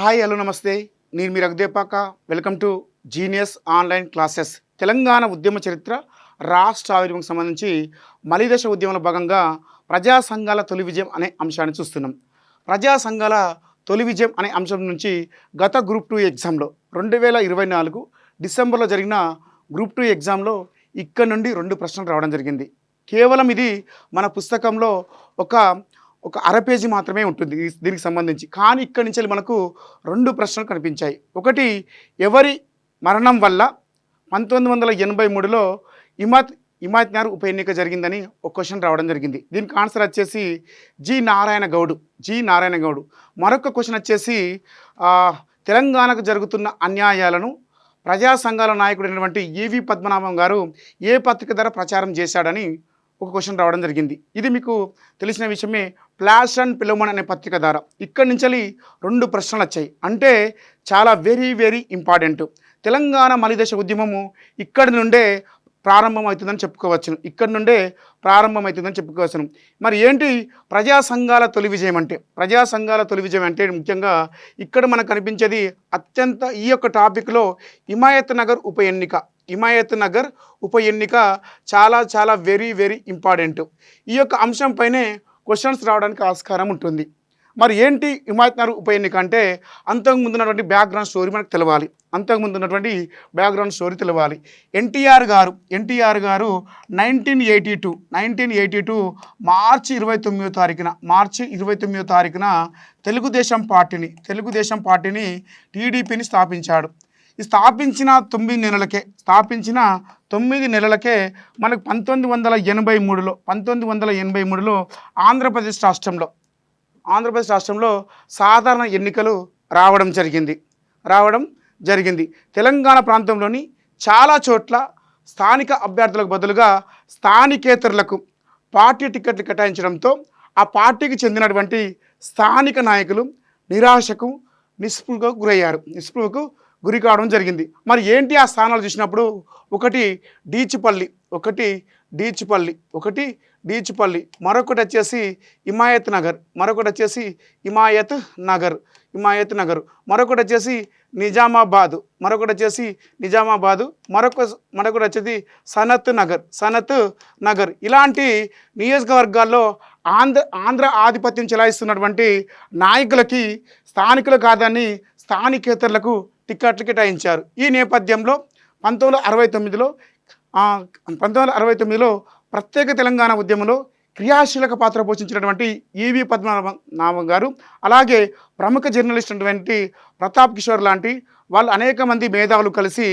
Hi hello నమస్తే. నేను మీ Raghudepaka welcome to genius online classes. Telangana ఉద్యమ చరిత్ర రాష్ట్ర ఆవిర్భం సంబంధించి మలిదశ ఉద్యమంలో భాగంగా ప్రజా సంఘాల తొలి విజయం అనే అంశాన్ని చూస్తున్నాం. ప్రజా సంఘాల తొలి విజయం అనే అంశం నుంచి గత గ్రూప్ టూ ఎగ్జామ్లో రెండు వేల ఇరవై నాలుగు డిసెంబర్లో జరిగిన గ్రూప్ టూ ఎగ్జామ్లో ఇక్కడ నుండి రెండు ప్రశ్నలు రావడం జరిగింది. కేవలం ఇది మన పుస్తకంలో ఒక ఒక అర పేజీ మాత్రమే ఉంటుంది దీనికి సంబంధించి. కానీ ఇక్కడి నుంచి మనకు రెండు ప్రశ్నలు కనిపించాయి. ఒకటి ఎవరి మరణం వల్ల పంతొమ్మిది వందల ఎనభై మూడులో ఇమాత్ ఇమాత్నార్ ఉప ఎన్నిక జరిగిందని ఒక క్వశ్చన్ రావడం జరిగింది. దీనికి ఆన్సర్ వచ్చేసి జి నారాయణ గౌడ్. జి నారాయణ గౌడ్. మరొక క్వశ్చన్ వచ్చేసి తెలంగాణకు జరుగుతున్న అన్యాయాలను ప్రజా సంఘాల నాయకుడైనటువంటి ఏవి పద్మనాభం గారు ఏ పత్రిక ద్వారా ప్రచారం చేశాడని ఒక క్వశ్చన్ రావడం జరిగింది. ఇది మీకు తెలిసిన విషయమే ప్లాష్ అండ్ పిలవమన్ అనే పత్రిక ద్వారా. ఇక్కడి నుంచి రెండు ప్రశ్నలు వచ్చాయి. అంటే చాలా వెరీ వెరీ ఇంపార్టెంట్ తెలంగాణ మలిదశ ఉద్యమము ఇక్కడి నుండే ప్రారంభమవుతుందని చెప్పుకోవచ్చును. ఇక్కడి నుండే ప్రారంభమవుతుందని చెప్పుకోవచ్చును. మరి ఏంటి ప్రజా సంఘాల తొలి విజయం అంటే? ప్రజా సంఘాల తొలి విజయం అంటే ముఖ్యంగా ఇక్కడ మనకు కనిపించేది అత్యంత ఈ యొక్క టాపిక్లో హిమాయత్ నగర్ ఉప ఎన్నిక. హిమాయత్ నగర్ ఉప ఎన్నిక చాలా చాలా వెరీ వెరీ ఇంపార్టెంట్ ఈ యొక్క అంశంపైనే క్వశ్చన్స్ రావడానికి ఆస్కారం ఉంటుంది. మరి ఏంటి హిమాయత్ నగర్ ఉప ఎన్నిక అంటే అంతకుముందు ఉన్నటువంటి బ్యాక్గ్రౌండ్ స్టోరీ మనకు తెలవాలి. అంతకుముందు ఉన్నటువంటి బ్యాక్గ్రౌండ్ స్టోరీ తెలవాలి. ఎన్టీఆర్ గారు ఎన్టీఆర్ గారు nineteen eighty two nineteen eighty two మార్చి ఇరవై తొమ్మిదో తారీఖున మార్చి ఇరవై తొమ్మిదో తారీఖున తెలుగుదేశం పార్టీని తెలుగుదేశం పార్టీని టీడీపీని స్థాపించాడు. స్థాపించిన తొమ్మిది నెలలకే స్థాపించిన తొమ్మిది నెలలకే మనకు పంతొమ్మిది వందల ఎనభై మూడులో పంతొమ్మిది వందల ఎనభై మూడులో ఆంధ్రప్రదేశ్ రాష్ట్రంలో ఆంధ్రప్రదేశ్ రాష్ట్రంలో సాధారణ ఎన్నికలు రావడం జరిగింది. రావడం జరిగింది. తెలంగాణ ప్రాంతంలోని చాలా చోట్ల స్థానిక అభ్యర్థులకు బదులుగా స్థానికేతరులకు పార్టీ టికెట్లు కేటాయించడంతో ఆ పార్టీకి చెందినటువంటి స్థానిక నాయకులు నిరాశకు నిస్పృహకు గురయ్యారు. నిస్పృహకు గురి కావడం జరిగింది. మరి ఏంటి ఆ స్థానాలు చూసినప్పుడు? ఒకటి డీచిపల్లి ఒకటి డీచిపల్లి ఒకటి డీచిపల్లి మరొకటి వచ్చేసి హిమాయత్ నగర్ మరొకటి వచ్చేసి హిమాయత్ నగర్ హిమాయత్ నగర్ మరొకటి వచ్చేసి నిజామాబాద్ మరొకటి వచ్చేసి నిజామాబాదు మరొక మరొకటి వచ్చేసి సనత్ నగర్ సనత్ నగర్. ఇలాంటి నియోజకవర్గాల్లో ఆంధ్ర ఆంధ్ర ఆధిపత్యం చెలాయిస్తున్నటువంటి నాయకులకి స్థానికులు కాదని స్థానికేతరులకు టిక్కెట్లు కేటాయించారు. ఈ నేపథ్యంలో పంతొమ్మిది వందల అరవై తొమ్మిదిలో పంతొమ్మిది వందల అరవై తొమ్మిదిలో ప్రత్యేక తెలంగాణ ఉద్యమంలో క్రియాశీలక పాత్ర పోషించినటువంటి ఈవి పద్మనాభం గారు అలాగే ప్రముఖ జర్నలిస్ట్ అటువంటి ప్రతాప్ కిషోర్ లాంటి వాళ్ళు అనేక మంది మేధావులు కలిసి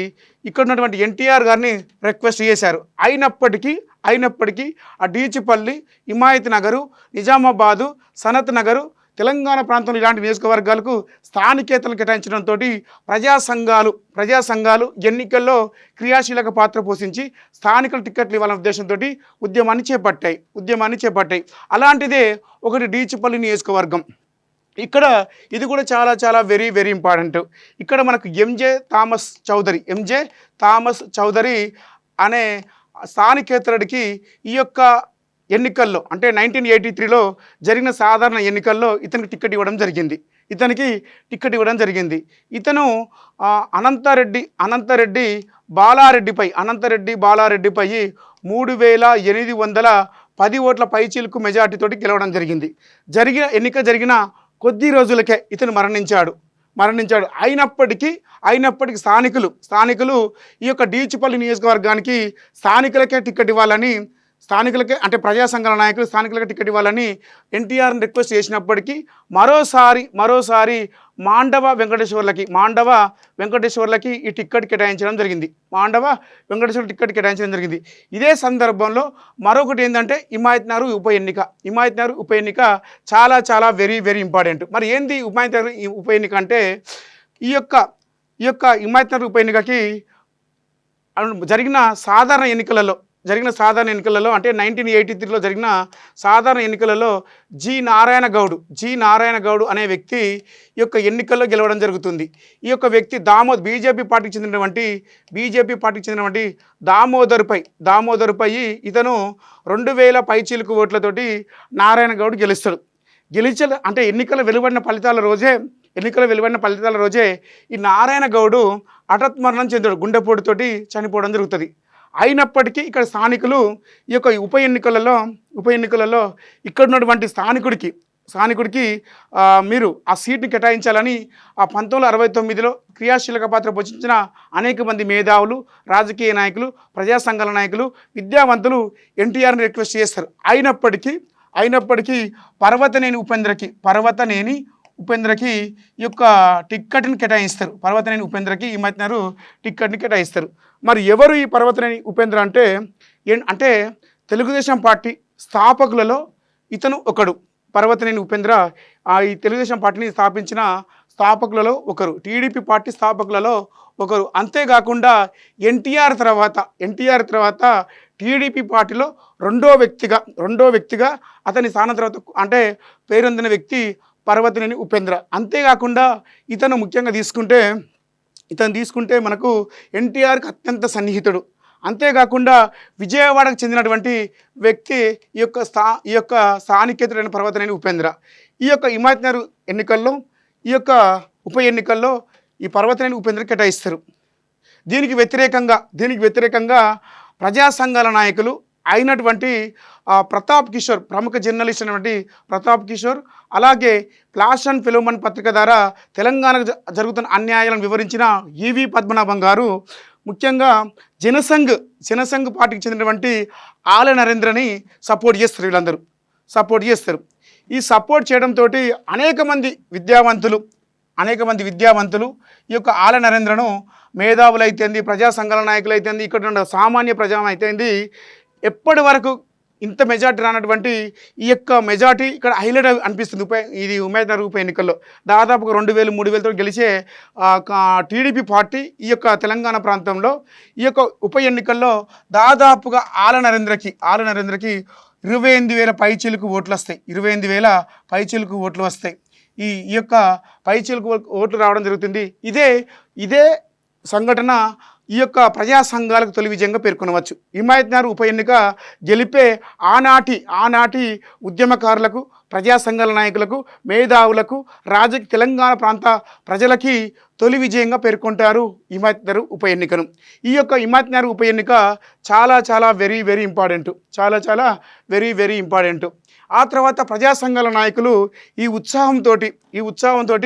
ఇక్కడ ఉన్నటువంటి ఎన్టీఆర్ గారిని రిక్వెస్ట్ చేశారు. అయినప్పటికీ అయినప్పటికీ ఆ డీచిపల్లి హిమాయత్ నగరు నిజామాబాదు సనత్ నగరు తెలంగాణ ప్రాంతంలో ఇలాంటి నియోజకవర్గాలకు స్థానికేతలు కేటాయించడంతో ప్రజా సంఘాలు ప్రజా సంఘాలు ఎన్నికల్లో క్రియాశీలక పాత్ర పోషించి స్థానికుల టిక్కెట్లు ఇవ్వాలనే ఉద్దేశంతో ఉద్యమాన్ని చేపట్టాయి ఉద్యమాన్ని చేపట్టాయి. అలాంటిదే ఒకటి డీచిపల్లి నియోజకవర్గం. ఇక్కడ ఇది కూడా చాలా చాలా వెరీ వెరీ ఇంపార్టెంట్ ఇక్కడ మనకు MJ Thomas Chowdary MJ Thomas Chowdary అనే స్థానికేతరుడికి ఈ యొక్క ఎన్నికల్లో అంటే నైన్టీన్ ఎయిటీ త్రీలో జరిగిన సాధారణ ఎన్నికల్లో ఇతనికి టికెట్ ఇవ్వడం జరిగింది. ఇతనికి టికెట్ ఇవ్వడం జరిగింది. ఇతను ఆ, అనంతారెడ్డి అనంతరెడ్డి బాలారెడ్డిపై అనంతరెడ్డి బాలారెడ్డిపై మూడు వేల ఎనిమిది వందల పది ఓట్ల పైచీలకు మెజార్టీతోటి గెలవడం జరిగింది. జరిగిన ఎన్నిక జరిగిన కొద్ది రోజులకే ఇతను మరణించాడు. మరణించాడు. అయినప్పటికీ అయినప్పటికీ స్థానికులు స్థానికులు ఈ యొక్క డీచిపల్లి నియోజకవర్గానికి స్థానికులకే టికెట్ ఇవ్వాలని స్థానికులకే అంటే ప్రజా సంఘాల నాయకులు స్థానికులకు టికెట్ ఇవ్వాలని ఎన్టీఆర్ని రిక్వెస్ట్ చేసినప్పటికీ మరోసారి మరోసారి మాండవ వెంకటేశ్వర్లకి మాండవ వెంకటేశ్వర్లకి ఈ టిక్కెట్ కేటాయించడం జరిగింది. మాండవ వెంకటేశ్వర టిక్కెట్ కేటాయించడం జరిగింది. ఇదే సందర్భంలో మరొకటి ఏంటంటే హిమాయత్నారు ఉప ఎన్నిక. హిమాయత్నారు ఉప ఎన్నిక చాలా చాలా వెరీ వెరీ ఇంపార్టెంట్ మరి ఏంది హిమాయత్నారు ఈ ఉప ఎన్నిక అంటే ఈ యొక్క ఈ యొక్క హిమాయత్నారు ఉప ఎన్నికకి జరిగిన సాధారణ ఎన్నికలలో జరిగిన సాధారణ ఎన్నికలలో అంటే నైన్టీన్ ఎయిటీ త్రీలో జరిగిన సాధారణ ఎన్నికలలో జి నారాయణ గౌడ్ జి నారాయణ గౌడ్ అనే వ్యక్తి ఈ యొక్క ఎన్నికల్లో గెలవడం జరుగుతుంది. ఈ యొక్క వ్యక్తి దామోద్ బీజేపీ పార్టీకి చెందినటువంటి బీజేపీ పార్టీకి చెందినటువంటి దామోదర్పై దామోదర్పై ఇతను రెండు వేల పైచీలకు ఓట్లతోటి నారాయణ గౌడ్ గెలుస్తాడు. గెలిచ అంటే ఎన్నికల వెలువడిన ఫలితాల రోజే ఎన్నికల వెలువడిన ఫలితాల రోజే ఈ నారాయణ గౌడు హఠాత్ మరణం చెందాడు. గుండెపోటుతోటి చనిపోవడం జరుగుతుంది. అయినప్పటికీ ఇక్కడ స్థానికులు ఈ యొక్క ఉప ఎన్నికలలో ఉప ఎన్నికలలో ఇక్కడ ఉన్నటువంటి స్థానికుడికి స్థానికుడికి మీరు ఆ సీట్ని కేటాయించాలని ఆ పంతొమ్మిది అరవై తొమ్మిదిలో క్రియాశీలక పాత్ర పోషించిన అనేక మంది మేధావులు రాజకీయ నాయకులు ప్రజా సంఘాల నాయకులు విద్యావంతులు ఎన్టీఆర్ని రిక్వెస్ట్ చేస్తారు. అయినప్పటికీ అయినప్పటికీ పర్వతనేని ఉపేంద్రకి పర్వతనేని ఉపేంద్రకి ఈ యొక్క టిక్కెట్ని కేటాయిస్తారు. పర్వతనేని ఉపేంద్రకి ఈ మధ్యనారు టిక్కెట్ని కేటాయిస్తారు. మరి ఎవరు ఈ పర్వతనేని ఉపేంద్ర అంటే? అంటే తెలుగుదేశం పార్టీ స్థాపకులలో ఇతను ఒకడు. పర్వతనేని ఉపేంద్ర ఆ ఈ తెలుగుదేశం పార్టీని స్థాపించిన స్థాపకులలో ఒకరు. టీడీపీ పార్టీ స్థాపకులలో ఒకరు. అంతేకాకుండా ఎన్టీఆర్ తర్వాత ఎన్టీఆర్ తర్వాత టీడీపీ పార్టీలో రెండో వ్యక్తిగా రెండో వ్యక్తిగా అతని స్థానం తర్వాత అంటే పేరొందిన వ్యక్తి పర్వతనేని ఉపేంద్ర. అంతేకాకుండా ఇతను ముఖ్యంగా తీసుకుంటే ఇతను తీసుకుంటే మనకు ఎన్టీఆర్కి అత్యంత సన్నిహితుడు. అంతేకాకుండా విజయవాడకు చెందినటువంటి వ్యక్తి ఈ యొక్క స్థా ఈ యొక్క స్థానికేతుడైన పర్వతనేని ఉపేంద్ర. ఈ యొక్క హిమాయత్నగర్ ఎన్నికల్లో ఈ యొక్క ఉప ఎన్నికల్లో ఈ పర్వతనేని ఉపేంద్ర కేటాయిస్తారు. దీనికి వ్యతిరేకంగా దీనికి వ్యతిరేకంగా ప్రజా సంఘాల నాయకులు అయినటువంటి ప్రతాప్ కిషోర్ ప్రముఖ జర్నలిస్ట్ అయినటువంటి ప్రతాప్ కిషోర్ అలాగే ఫ్లాష్ అండ్ ఫిలోమన్ పత్రిక ద్వారా తెలంగాణకు జ- జరుగుతున్న అన్యాయాలను వివరించిన ఈవి పద్మనాభం గారు ముఖ్యంగా జనసంఘ్ జనసంఘ్ పార్టీకి చెందినటువంటి ఆల నరేంద్రని సపోర్ట్ చేస్తారు వీళ్ళందరూ సపోర్ట్ చేస్తారు. ఈ సపోర్ట్ చేయడంతో అనేక మంది విద్యావంతులు అనేక మంది విద్యావంతులు ఈ యొక్క ఆల నరేంద్రను మేధావులు అయితేంది ప్రజా సంఘాల నాయకులు ఇక్కడ ఉన్న సామాన్య ప్రజా అయితేంది ఎప్పటి వరకు ఇంత మెజార్టీ రానటువంటి ఈ యొక్క మెజార్టీ ఇక్కడ హైలైట్ అనిపిస్తుంది ఉప ఇది ఉమేద్ నగర్ ఉప ఎన్నికల్లో. దాదాపుగా రెండు వేలు మూడు వేలతో గెలిచే టీడీపీ పార్టీ ఈ యొక్క తెలంగాణ ప్రాంతంలో ఈ యొక్క ఉప ఎన్నికల్లో దాదాపుగా ఆల నరేంద్రకి ఆల నరేంద్రకి ఇరవై ఎనిమిది వేల పైచీలకు ఓట్లు వస్తాయి. ఇరవై ఎనిమిది వేల పైచీలకు ఓట్లు వస్తాయి. ఈ ఈ యొక్క పైచీలకు ఓట్లు రావడం జరుగుతుంది. ఇదే ఇదే సంఘటన ఈ యొక్క ప్రజా సంఘాలకు తొలి విజయంగా పేర్కొనవచ్చు. హిమాయత్నార్ ఉప ఎన్నిక గెలిపే ఆనాటి ఆనాటి ఉద్యమకారులకు ప్రజా సంఘాల నాయకులకు మేధావులకు రాజకీయ తెలంగాణ ప్రాంత ప్రజలకి తొలి విజయంగా పేర్కొంటారు హిమాయత్నగర్ ఉప ఎన్నికను. ఈ యొక్క హిమాయత్నగర్ ఉప ఎన్నిక చాలా చాలా వెరీ వెరీ ఇంపార్టెంట్ చాలా చాలా వెరీ వెరీ ఇంపార్టెంట్ ఆ తర్వాత ప్రజా సంఘాల నాయకులు ఈ ఉత్సాహంతో ఈ ఉత్సాహంతో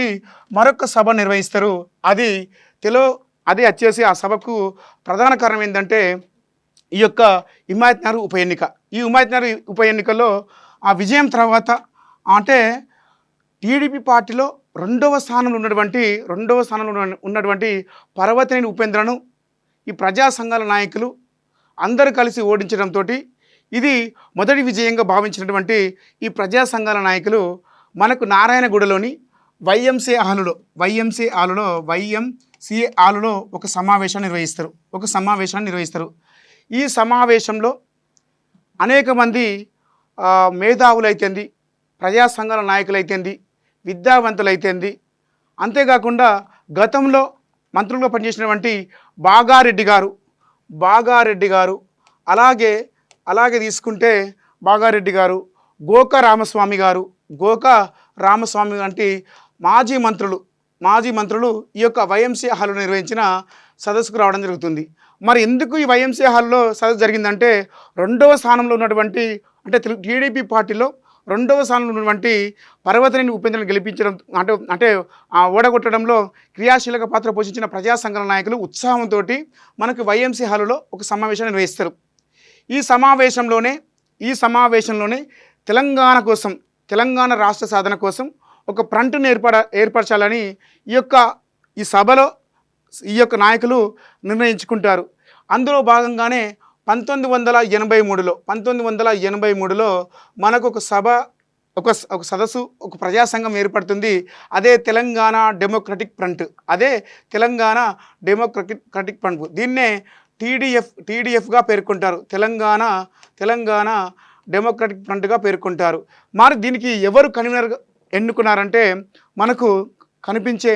మరొక సభ నిర్వహిస్తారు. అది తెలో అదే వచ్చేసి ఆ సభకు ప్రధాన కారణం ఏంటంటే ఈ యొక్క హిమాయత్నగర్ ఉప ఎన్నిక. ఈ హిమాయత్నగర్ ఉప ఎన్నికలో ఆ విజయం తర్వాత అంటే టీడీపీ పార్టీలో రెండవ స్థానంలో ఉన్నటువంటి రెండవ స్థానంలో ఉన్న- ఉన్నటువంటి పర్వతనేని ఉపేంద్రను ఈ ప్రజా సంఘాల నాయకులు అందరూ కలిసి ఓడించడంతో ఇది మొదటి విజయంగా భావించినటువంటి ఈ ప్రజా సంఘాల నాయకులు మనకు నారాయణగూడలోని వైఎంసీ ఆలులో వైఎంసీ హాలులో వైఎంసీఏ ఒక సమావేశాన్ని నిర్వహిస్తారు. ఒక సమావేశాన్ని నిర్వహిస్తారు. ఈ సమావేశంలో అనేక మంది మేధావులైతేంది ప్రజా సంఘాల నాయకులు అయితేంది అంతేకాకుండా గతంలో మంత్రులుగా పనిచేసినటువంటి బాగారెడ్డి గారు బాగారెడ్డి గారు అలాగే అలాగే తీసుకుంటే బాగారెడ్డి గారు గోక రామస్వామి గారు గోక రామస్వామి వంటి మాజీ మంత్రులు మాజీ మంత్రులు ఈ యొక్క వైఎంసీ హాల్లో నిర్వహించిన సదస్సుకు రావడం జరుగుతుంది. మరి ఎందుకు ఈ వైఎంసీ హాల్లో సదస్సు జరిగిందంటే రెండవ స్థానంలో ఉన్నటువంటి అంటే తెలు- టీడీపీ పార్టీలో రెండవ స్థానంలో ఉన్నటువంటి పర్వతనేని ఉపేంద్రను గెలిపించడం అంటే అంటే ఓడగొట్టడంలో క్రియాశీలక పాత్ర పోషించిన ప్రజా సంఘాల నాయకులు ఉత్సాహంతో మనకు వైఎంసీ హాలులో ఒక సమావేశాన్ని నిర్వహిస్తారు. ఈ సమావేశంలోనే ఈ సమావేశంలోనే తెలంగాణ కోసం తెలంగాణ రాష్ట్ర సాధన కోసం ఒక ఫ్రంట్ను ఏర్పడ ఏర్పరచాలని ఈ యొక్క ఈ సభలో ఈ యొక్క నాయకులు నిర్ణయించుకుంటారు. అందులో భాగంగానే పంతొమ్మిది వందల ఎనభై మూడులో పంతొమ్మిది వందల ఎనభై మూడులో మనకు ఒక సభ ఒక ఒక సదస్సు ఒక ప్రజాసంఘం ఏర్పడుతుంది. అదే తెలంగాణ డెమోక్రటిక్ ఫ్రంట్ అదే తెలంగాణ డెమోక్రటిక్ ఫ్రంట్. దీన్నే టీడీఎఫ్ టీడీఎఫ్గా పేర్కొంటారు. తెలంగాణ తెలంగాణ డెమోక్రటిక్ ఫ్రంట్గా పేర్కొంటారు. మరి దీనికి ఎవరు కన్వీనర్ ఎన్నుకున్నారంటే మనకు కనిపించే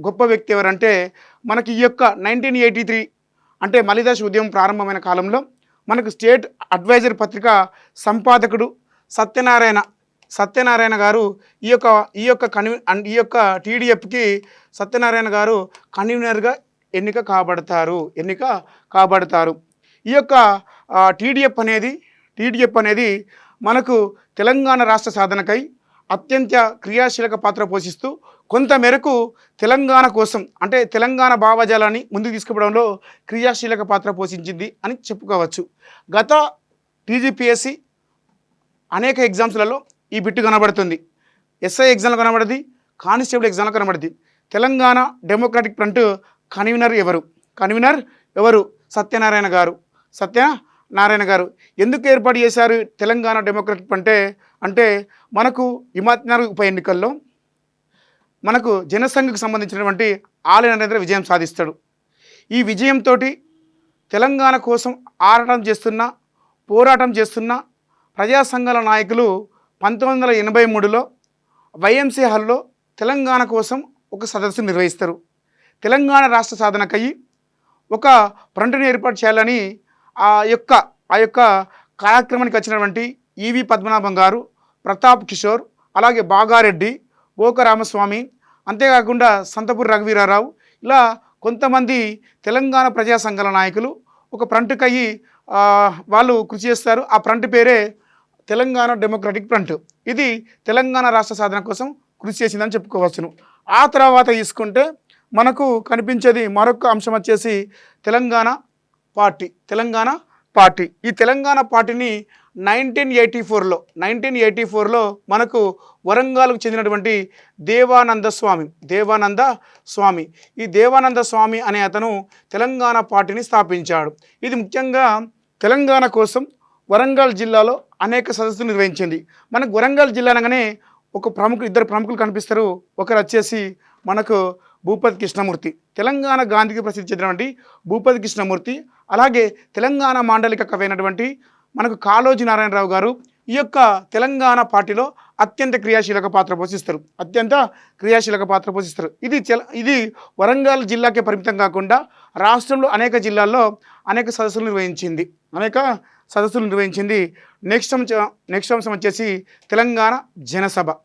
గొప్ప వ్యక్తి ఎవరంటే మనకి ఈ యొక్క నైన్టీన్ ఎయిటీ త్రీ అంటే మలిదాస్ ఉద్యమం ప్రారంభమైన కాలంలో మనకు స్టేట్ అడ్వైజర్ పత్రిక సంపాదకుడు సత్యనారాయణ సత్యనారాయణ గారు ఈ యొక్క ఈ యొక్క కన్వీ ఈ యొక్క టీడీఎఫ్కి సత్యనారాయణ గారు కన్వీనర్గా ఎన్నిక కాబడతారు ఎన్నిక కాబడతారు. ఈ యొక్క టీడీఎఫ్ అనేది టీడీఎఫ్ అనేది మనకు తెలంగాణ రాష్ట్ర సాధనకై అత్యంత క్రియాశీలక పాత్ర పోషిస్తూ కొంత మేరకు తెలంగాణ కోసం అంటే తెలంగాణ భావజాలాన్ని ముందుకు తీసుకుపోవడంలో క్రియాశీలక పాత్ర పోషించింది అని చెప్పుకోవచ్చు. గత టీజీపీఎస్సి అనేక ఎగ్జామ్స్లలో ఈ బిట్టు కనబడుతుంది. ఎస్ఐ ఎగ్జామ్లో కనబడింది కానిస్టేబుల్ ఎగ్జామ్లో కనబడింది. తెలంగాణ డెమోక్రటిక్ ఫ్రంట్ కన్వీనర్ ఎవరు? కన్వీనర్ ఎవరు? సత్యనారాయణ గారు. నారాయణ గారు ఎందుకు ఏర్పాటు చేశారు తెలంగాణ డెమోక్రటిక్ అంటే అంటే మనకు హిమాత్నగర్ ఉప ఎన్నికల్లో మనకు జనసంఘకు సంబంధించినటువంటి ఆలయ నరేంద్ర విజయం సాధిస్తాడు. ఈ విజయంతో తెలంగాణ కోసం ఆరాటం చేస్తున్న పోరాటం చేస్తున్న ప్రజా సంఘాల నాయకులు పంతొమ్మిది వందల ఎనభై మూడులో వైఎంసీ హాల్లో తెలంగాణ కోసం ఒక సదస్సు నిర్వహిస్తారు. తెలంగాణ రాష్ట్ర సాధనకై ఒక ఫ్రంట్ని ఏర్పాటు చేయాలని ఆ యొక్క ఆ యొక్క కార్యక్రమానికి వచ్చినటువంటి ఈవి పద్మనాభం గారు ప్రతాప్ కిషోర్ అలాగే బాగారెడ్డి గోకరామస్వామి అంతేకాకుండా సంతపూర్ రఘువీరారావు ఇలా కొంతమంది తెలంగాణ ప్రజా సంఘాల నాయకులు ఒక ఫ్రంట్కయ్యి వాళ్ళు కృషి చేస్తారు. ఆ ఫ్రంట్ పేరే తెలంగాణ డెమోక్రటిక్ ఫ్రంట్. ఇది తెలంగాణ రాష్ట్ర సాధన కోసం కృషి చేసిందని చెప్పుకోవచ్చును. ఆ తర్వాత తీసుకుంటే మనకు కనిపించేది మరొక అంశం వచ్చేసి తెలంగాణ పార్టీ తెలంగాణ పార్టీ. ఈ తెలంగాణ పార్టీని నైన్టీన్ ఎయిటీ ఫోర్లో నైన్టీన్ ఎయిటీ ఫోర్లో మనకు వరంగల్కు చెందినటువంటి దేవానంద స్వామి దేవానంద స్వామి. ఈ దేవానంద స్వామి అనే అతను తెలంగాణ పార్టీని స్థాపించాడు. ఇది ముఖ్యంగా తెలంగాణ కోసం వరంగల్ జిల్లాలో అనేక సదస్సులు నిర్వహించింది. మనకు వరంగల్ జిల్లా అనగానే ఒక ప్రముఖులు ఇద్దరు ప్రముఖులు కనిపిస్తారు. ఒకరు వచ్చేసి మనకు భూపతి కృష్ణమూర్తి. తెలంగాణ గాంధీకి ప్రసిద్ధి చెందినటువంటి భూపతి కృష్ణమూర్తి అలాగే తెలంగాణ మాండలిక కవి అయినటువంటి మనకు కాళోజీ నారాయణరావు గారు ఈ యొక్క తెలంగాణ పార్టీలో అత్యంత క్రియాశీలక పాత్ర పోషిస్తారు. అత్యంత క్రియాశీలక పాత్ర పోషిస్తారు. ఇది తెల- ఇది వరంగల్ జిల్లాకే పరిమితం కాకుండా రాష్ట్రంలో అనేక జిల్లాల్లో అనేక సదస్సులు నిర్వహించింది. అనేక సదస్సులు నిర్వహించింది. నెక్స్ట్ అంశం నెక్స్ట్ అంశం వచ్చేసి తెలంగాణ జనసభ.